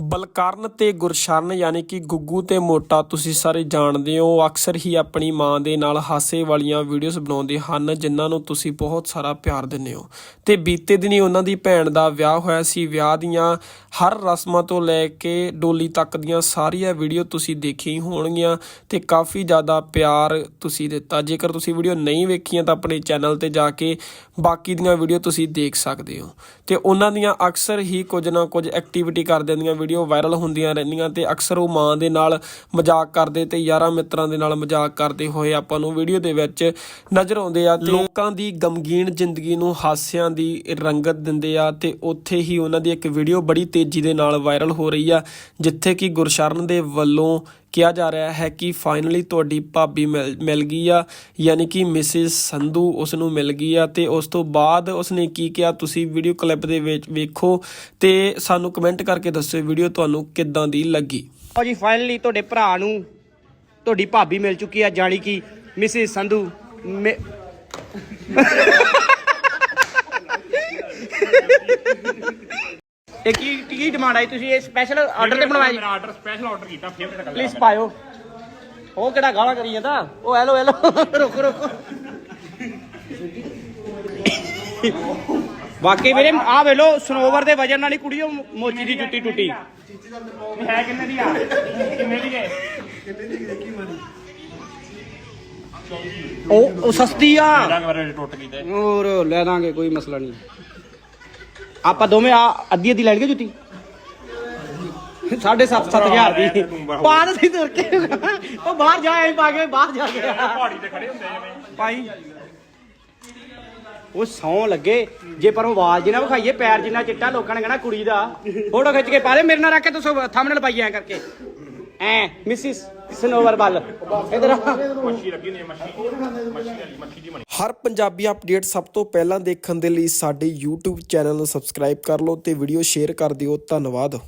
ਬਲਕਰਨ ਤੇ ਗੁਰਸ਼ਰਨ ਯਾਨੀ ਕਿ ਗੁੱਗੂ ਤੇ ਮੋਟਾ ਤੁਸੀਂ ਸਾਰੇ ਜਾਣਦੇ ਹੋ, ਅਕਸਰ ਹੀ ਆਪਣੀ ਮਾਂ ਦੇ ਨਾਲ ਹਾਸੇ ਵਾਲੀਆਂ ਵੀਡੀਓਜ਼ ਬਣਾਉਂਦੇ ਹਨ, ਜਿਨ੍ਹਾਂ ਨੂੰ ਤੁਸੀਂ ਬਹੁਤ ਸਾਰਾ ਪਿਆਰ ਦਿੰਦੇ ਹੋ। ਤੇ ਬੀਤੇ ਦਿਨੀ ਉਹਨਾਂ ਦੀ ਭੈਣ ਦਾ ਵਿਆਹ ਹੋਇਆ ਸੀ। ਵਿਆਹ ਦੀਆਂ ਹਰ ਰਸਮਾਂ ਤੋਂ ਲੈ ਕੇ ਡੋਲੀ ਤੱਕ ਦੀਆਂ ਸਾਰੀਆਂ ਵੀਡੀਓ ਤੁਸੀਂ ਦੇਖੀ ਹੋਣਗੀਆਂ ਤੇ ਕਾਫੀ ਜ਼ਿਆਦਾ ਪਿਆਰ ਤੁਸੀਂ ਦਿੱਤਾ। ਜੇਕਰ ਤੁਸੀਂ ਵੀਡੀਓ ਨਹੀਂ ਵੇਖੀਆਂ ਤਾਂ ਆਪਣੇ ਚੈਨਲ ਤੇ ਜਾ ਕੇ ਬਾਕੀ ਦੀਆਂ ਵੀਡੀਓ ਤੁਸੀਂ ਦੇਖ ਸਕਦੇ ਹੋ। ਤੇ ਉਹਨਾਂ ਦੀਆਂ ਅਕਸਰ ਹੀ ਕੁਝ ਨਾ ਕੁਝ ਐਕਟੀਵਿਟੀ ਕਰਦੇ ਦੀਆਂ ਵੀਡੀਓ ਵਾਇਰਲ ਹੁੰਦੀਆਂ ਰਹਿੰਦੀਆਂ ਤੇ ਅਕਸਰ ਉਹ ਮਾਂ ਦੇ ਨਾਲ ਮਜ਼ਾਕ ਕਰਦੇ ਤੇ ਯਾਰਾਂ ਮਿੱਤਰਾਂ ਦੇ ਨਾਲ ਮਜ਼ਾਕ ਕਰਦੇ ਹੋਏ ਆਪਾਂ ਨੂੰ ਵੀਡੀਓ ਦੇ ਵਿੱਚ ਨਜ਼ਰ ਆਉਂਦੇ ਆ ਤੇ ਲੋਕਾਂ ਦੀ ਗਮਗੀਨ ਜ਼ਿੰਦਗੀ ਨੂੰ ਹਾਸਿਆਂ ਦੀ ਰੰਗਤ ਦਿੰਦੇ ਆ ਤੇ ਉੱਥੇ ਹੀ ਉਹਨਾਂ ਦੀ ਇੱਕ ਵੀਡੀਓ ਬੜੀ ਤੇਜ਼ੀ ਦੇ ਨਾਲ ਵਾਇਰਲ ਹੋ ਰਹੀ ਆ, ਜਿੱਥੇ ਕਿ ਗੁਰਸ਼ਰਨ ਦੇ ਵੱਲੋਂ ਕਿਹਾ ਜਾ ਰਿਹਾ ਹੈ ਕਿ ਫਾਈਨਲੀ ਤੁਹਾਡੀ ਭਾਬੀ ਮਿਲ ਮਿਲ ਗਈ ਆ ਯਾਨੀ ਕਿ ਮਿਸਿਸ ਸੰਧੂ ਉਸ ਨੂੰ ਮਿਲ ਗਈ ਆ ਤੇ ਉਸ ਤੋਂ ਬਾਅਦ ਉਸਨੇ ਕੀ ਕਿਹਾ? ਤੁਸੀਂ ਵੀਡੀਓ ਕਲਿੱਪ ਦੇ ਵਿੱਚ ਵੇਖੋ ਤੇ ਸਾਨੂੰ ਕਮੈਂਟ ਕਰਕੇ ਦੱਸਿਓ ਵੀਡੀਓ ਤੁਹਾਨੂੰ ਕਿੱਦਾਂ ਦੀ ਲੱਗੀ। ਲਓ ਜੀ ਫਾਈਨਲੀ ਤੁਹਾਡੇ ਭਰਾ ਨੂੰ ਤੁਹਾਡੀ ਭਾਬੀ ਮਿਲ ਚੁੱਕੀ ਹੈ ਜਾਣੀ ਕਿ ਮਿਸਿਸ ਸੰਧੂ ਮੇ- ਇਹ ਕੀ ਕੀ ਡਿਮਾਂਡ ਆਈ ਤੁਸੀਂ? ਇਹ ਸਪੈਸ਼ਲ ਆਰਡਰ ਤੇ ਬਣਵਾਇਆ ਜੀ? ਮੇਰਾ ਆਰਡਰ ਸਪੈਸ਼ਲ ਆਰਡਰ ਕੀਤਾ ਫੇਵਰਟ ਕਲਰ ਪਲੀਜ਼ ਪਾਇਓ। ਉਹ ਕਿਹੜਾ ਗਾਲਾਂ ਕਰੀ ਜਾਂਦਾ? ਉਹ ਹੈਲੋ ਹੈਲੋ ਰੁਕ ਰੁਕ। ਵਾਕਈ ਵੀਰੇ ਆ ਵੇ ਲੋ ਸਨੋਵਰ ਦੇ ਵਜਨ ਨਾਲ ਹੀ ਕੁੜੀ ਉਹ ਮੋਚੀ ਦੀ ਜੁੱਤੀ ਟੁੱਟੀ। ਹੈ ਕਿੰਨੇ ਦੀ ਆ? ਕਿੰਨੇ ਦੀ ਹੈ? ਉਹ ਉਹ ਸਸਤੀ ਆ। ਰੰਗ ਵਾਰੇ ਟੁੱਟ ਗਈ ਤੇ। ਹੋਰ ਲੈ ਦਾਂਗੇ ਕੋਈ ਮਸਲਾ ਨਹੀਂ। ਆਪਾਂ ਦੋਵੇਂ ਆ ਅੱਧੀ ਅੱਧੀ ਲੈ ਲਈਏ ਜੁੱਤੀ। ਸਾਢੇ ਸੱਤ ਸੱਤ ਹਜ਼ਾਰ ਦੀ। ਪਾ ਦੇ ਸੀ ਤੁਰ ਕੇ। ਉਹ ਬਾਹਰ ਜਾ ਆਈ ਪਾ ਕੇ ਬਾਹਰ ਜਾ ਕੇ। ਪਹਾੜੀ ਤੇ ਖੜੇ ਹੁੰਦੇ ਜਿਵੇਂ। ਭਾਈ ਉਹ ਸੌ ਲੱਗੇ। ਜੇ ਪਰ ਉਹ ਵਾਲ ਜਿਨਾ ਵਿਖਾਈਏ ਪੈਰ ਜਿੰਨਾ ਚਿੱਟਾ ਲੋਕਾਂ ਨੇ ਕਹਿਣਾ ਕੁੜੀ ਦਾ। ਫੋਟੋ ਖਿੱਚ ਕੇ ਪਾ ਦੇ ਮੇਰੇ ਨਾਲ ਰੱਖ ਕੇ ਤੁਸੀਂ ਥੰਬਨੇਲ ਪਾਈ ਐ ਕਰਕੇ। ਐ ਮਿਸਿਸ ਸਨੋਵਰ ਬੱਲ ਇਧਰ ਮੱਛੀ ਲੱਗੀ ਨੇ ਮੱਛੀ ਮੱਛੀ ਮੱਛੀ ਦੀ ਬਣੀ ਹਰ ਪੰਜਾਬੀ ਅਪਡੇਟ ਸਭ ਤੋਂ ਪਹਿਲਾਂ ਦੇਖਣ ਦੇ ਲਈ ਸਾਡੇ YouTube ਚੈਨਲ ਨੂੰ ਸਬਸਕ੍ਰਾਈਬ ਕਰ ਲਓ ਤੇ ਵੀਡੀਓ ਸ਼ੇਅਰ ਕਰ ਦਿਓ। ਧੰਨਵਾਦ।